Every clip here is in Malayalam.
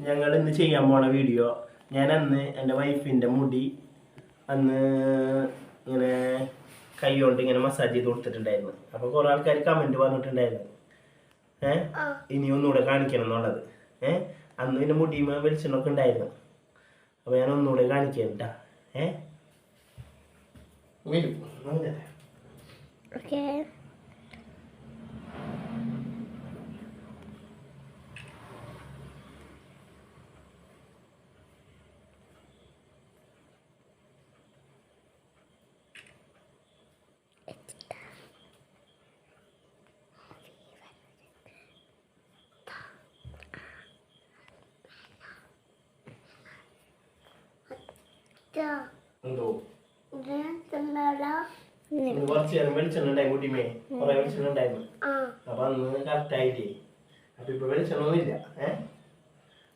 ഞങ്ങൾ ഇന്ന് ചെയ്യാൻ പോണ വീഡിയോ ഞാൻ അന്ന് എന്റെ വൈഫിന്റെ മുടി അന്ന് ഇങ്ങനെ കൈ കൊണ്ട് ഇങ്ങനെ മസാജ് ചെയ്ത് കൊടുത്തിട്ടുണ്ടായിരുന്നു. അപ്പോൾ കുറേ ആൾക്കാർ കമന്റ് പറഞ്ഞിട്ടുണ്ടായിരുന്നു. ഏ? ഇനി ഒന്നുകൂടെ കാണിക്കണം എന്നുള്ളത് ഏ? അന്ന് പിന്നെ മുടിയുമ വെളിച്ചെണ്ണൊക്കെ ഉണ്ടായിരുന്നു. അപ്പോൾ ഞാൻ ഒന്നുകൂടെ കാണിക്കാം ഏഹ് ഏ? വരൂ. ഓക്കെ എന്തോ? ഇന്ന് കുറച്ച് നേരം വെളിച്ചെണ്ണ ഉണ്ടായി മുടിമേ കുറെ വെളിച്ചെണ്ണ ഉണ്ടായിരുന്നു അപ്പൊ അന്ന് കറക്റ്റ് ആയില്ലേ? അപ്പൊ ഇപ്പൊ വെളിച്ചെണ്ണൊന്നുമില്ല ഏഹ്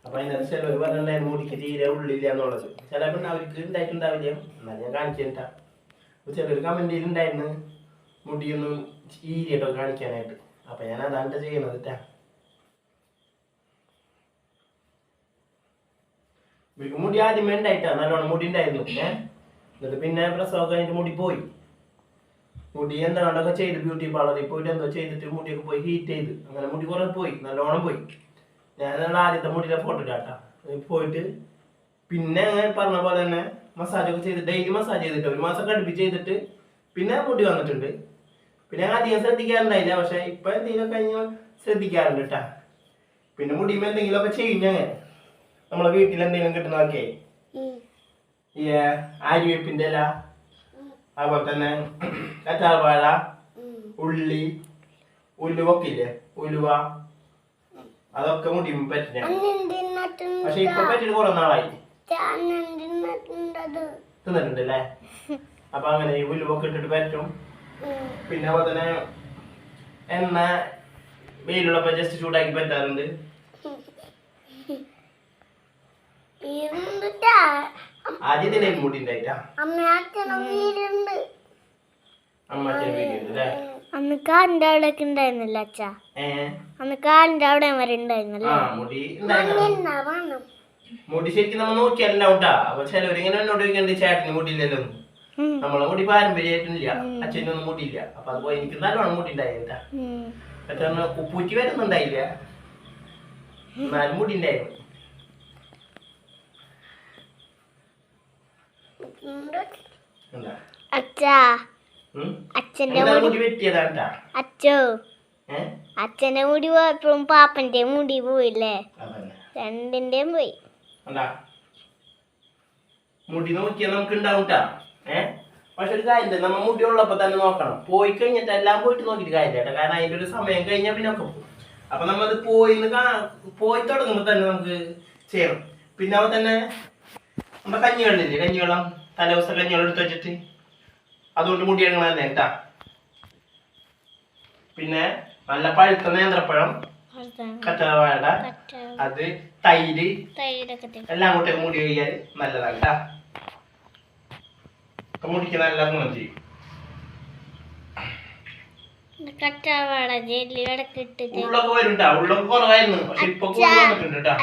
അപ്പൊ അതിനകത്ത് ചിലവർ പറഞ്ഞിട്ടുണ്ടായിരുന്നു മുടിക്ക് തീരെ ഉള്ളില്ല എന്നുള്ളത്. ചിലപ്പോൾ അവർക്ക് ഉണ്ടായിട്ടുണ്ടാവില്ല. എന്നാൽ ഞാൻ കാണിച്ചിട്ടാ അപ്പൊ ചിലർ കമന്റ് ചെയ്തിട്ടുണ്ടായിരുന്നു മുടിയൊന്നും ഈരിട്ടോ കാണിക്കാനായിട്ട്. അപ്പൊ ഞാൻ അതാണ് ചെയ്യുന്നത് ട്ടാ. മുടി ആദ്യം മെൻഡായിട്ടാ നല്ലോണം മുടി ഉണ്ടായിരുന്നു ഏഹ് എന്നിട്ട് പിന്നെ പ്രസവം കഴിഞ്ഞിട്ട് മുടി പോയി. മുടി എന്താണ്ടൊക്കെ ചെയ്ത് ബ്യൂട്ടി പാർലറിൽ പോയിട്ട് എന്തോ ചെയ്തിട്ട് മുടിയൊക്കെ പോയി ഹീറ്റ് ചെയ്ത്. അങ്ങനെ മുടി കുറെ പോയി നല്ലോണം പോയി. ഞാൻ ആദ്യത്തെ മുടിയുടെ ഫോട്ടോ ഇട്ടാട്ടാ പോയിട്ട് പിന്നെ പറഞ്ഞ പോലെ തന്നെ മസാജൊക്കെ ചെയ്ത് ഡെയിലി മസാജ് ചെയ്തിട്ട് ഒരു മാസം കടുപ്പിച്ച് ചെയ്തിട്ട് പിന്നെ മുടി വന്നിട്ടുണ്ട്. പിന്നെ അധികം ശ്രദ്ധിക്കാറുണ്ടായില്ല പക്ഷെ ഇപ്പൊ എന്തെങ്കിലും കഴിഞ്ഞാൽ ശ്രദ്ധിക്കാറുണ്ട് കേട്ടാ പിന്നെ മുടിയുമ്പോ എന്തെങ്കിലുമൊക്കെ ചെയ്യും ഞാൻ. നമ്മളെ വീട്ടിൽ എന്തെങ്കിലും കിട്ടുന്നതൊക്കെ ഈ ആര്യവേപ്പിന്റെ ഇല അതുപോലെ തന്നെ കറ്റാർവാഴ ഉള്ളി ഉലുവൊക്കെ ഇല്ലേ? ഉലുവ. അതൊക്കെ മുടി പറ്റില്ല പക്ഷെ ഇപ്പൊ പറ്റിട്ട് കുറെ നാളായി. തിന്നിട്ടുണ്ടല്ലേ? അപ്പൊ അങ്ങനെ ഈ ഉലുവൊക്കെ ഇട്ടിട്ട് പറ്റും. പിന്നെ അതുപോലെ തന്നെ എണ്ണ വെയിലുള്ളപ്പോ ജസ്റ്റ് ചൂടാക്കി പറ്റാറുണ്ട്. ആദ്യം മുടി ഉണ്ടായിട്ടാ. അന്ന് കാലിന്റെ അവിടെയൊക്കെ ഉണ്ടായിരുന്നില്ല അച്ഛ. അന്ന് കാലിന്റെ അവിടെ വരെ ഉണ്ടായിരുന്നല്ലേ? മുടി ശരിക്കും നമ്മൾ നോക്കിയല്ല ഉണ്ടാ അപ്പൊ ചിലവർ ഇങ്ങനെ എന്നോട് ചോദിക്കണ്ട് ചേട്ടന് മുടിയില്ലല്ലോ. നമ്മളെ മുടി പാരമ്പര്യമായിട്ടില്ല അച്ഛനൊന്നും മുടിയില്ല. അപ്പൊ അതുപോലെ എനിക്ക് നല്ലോണം മുടി ഉണ്ടായിട്ടാ വരുന്നുണ്ടായില്ല എന്നാലും മുടി ഉണ്ടായിരുന്നു. അച്ഛാ. അച്ഛന്റെ അച്ഛോ അച്ഛന്റെ മുടി പോയപ്പോഴും പാപ്പന്റെ മുടി പോയില്ലേ? രണ്ടിന്റെയും പോയി. മുടി നോക്കിയാൽ നമുക്ക് ഉണ്ടാവൂട്ടാ ഏ? പക്ഷെ ഒരു കാര്യം നമ്മ മുടി ഉള്ളപ്പോ തന്നെ നോക്കണം. പോയി കഴിഞ്ഞിട്ട് എല്ലാം പോയിട്ട് നോക്കിയിട്ട് കാര്യമില്ല കാരണം അതിന്റെ ഒരു സമയം കഴിഞ്ഞാൽ പിന്നെ ഒക്കെ പോകും. അപ്പൊ നമ്മൾ പോയി പോയി തുടങ്ങുമ്പോ തന്നെ നമുക്ക് ചെയ്യണം പിന്നെ അവ തന്നെ നമ്മുടെ കഞ്ഞിവെള്ളമില്ലേ കഞ്ഞിവെള്ളം തലേദിവസം കഞ്ഞിവെള്ളം എടുത്ത് വെച്ചിട്ട് അതുകൊണ്ട് മുടി ഇറങ്ങണല്ലേ കേട്ടാ പിന്നെ നല്ല പഴുത്ത നേന്ത്രപ്പഴം കറ്റാവാഴ അത് തൈര് എല്ലാം കൂട്ടി മുടി കഴിയാൻ നല്ലതാണ് കേട്ടാ മുടിക്ക് നല്ല ഗുണം ചെയ്യും പിന്നെ കറ്റാവാട ജെല്ലി ഇടയ്ക്ക് ഇട്ടിട്ട് ഉള്ളൊക്കെ വരുണ്ടാ ഉള്ളൊക്കെ കുറവായിരുന്നു പക്ഷെ ഇപ്പൊ കൂടുതൽ വന്നിട്ടുണ്ട് കേട്ടാ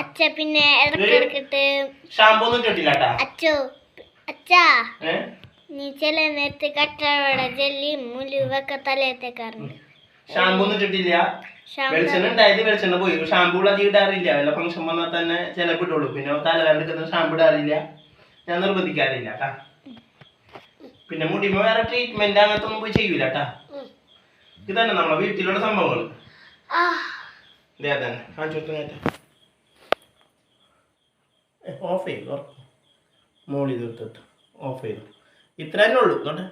അച്ഛ പിന്നെ ഷാമ്പൂ ഒന്നും അച്ഛോ നീ ചില നേരത്ത് കറ്റാവാട ജെല്ലി മുലുവൊക്കെ തലയത്തേക്കാറുണ്ട് ഷാമ്പൂ ഒന്നും വെളിച്ചെണ്ണ ഉണ്ടായത് വെളിച്ചെണ്ണ പോയി. ഷാമ്പൂ അധികം ഇടാറില്ല. വല്ല ഫംഗ്ഷൻ വന്നാൽ തന്നെ ചിലപ്പോൾ ഇട്ടുള്ളൂ പിന്നെ തലവേദന ഷാമ്പൂ ഇടാറില്ല. ഞാൻ നിർബന്ധിക്കാറില്ല കേട്ടാ. പിന്നെ മുടിമ വേറെ ട്രീറ്റ്മെന്റ് അങ്ങനത്തെ ഒന്നും പോയി ചെയ്യൂല കേട്ടാ. ഇതന്നെ നമ്മളെ വീട്ടിലുള്ള സംഭവങ്ങൾ ആ. ഇതേ തന്നെ കാണിച്ചു കൊടുത്തു ഓഫ് ചെയ്തു മോളി തീർത്തിട്ട് ഓഫ് ചെയ്തു ഇത്ര തന്നെ ഉള്ളൂ. കേട്ടെ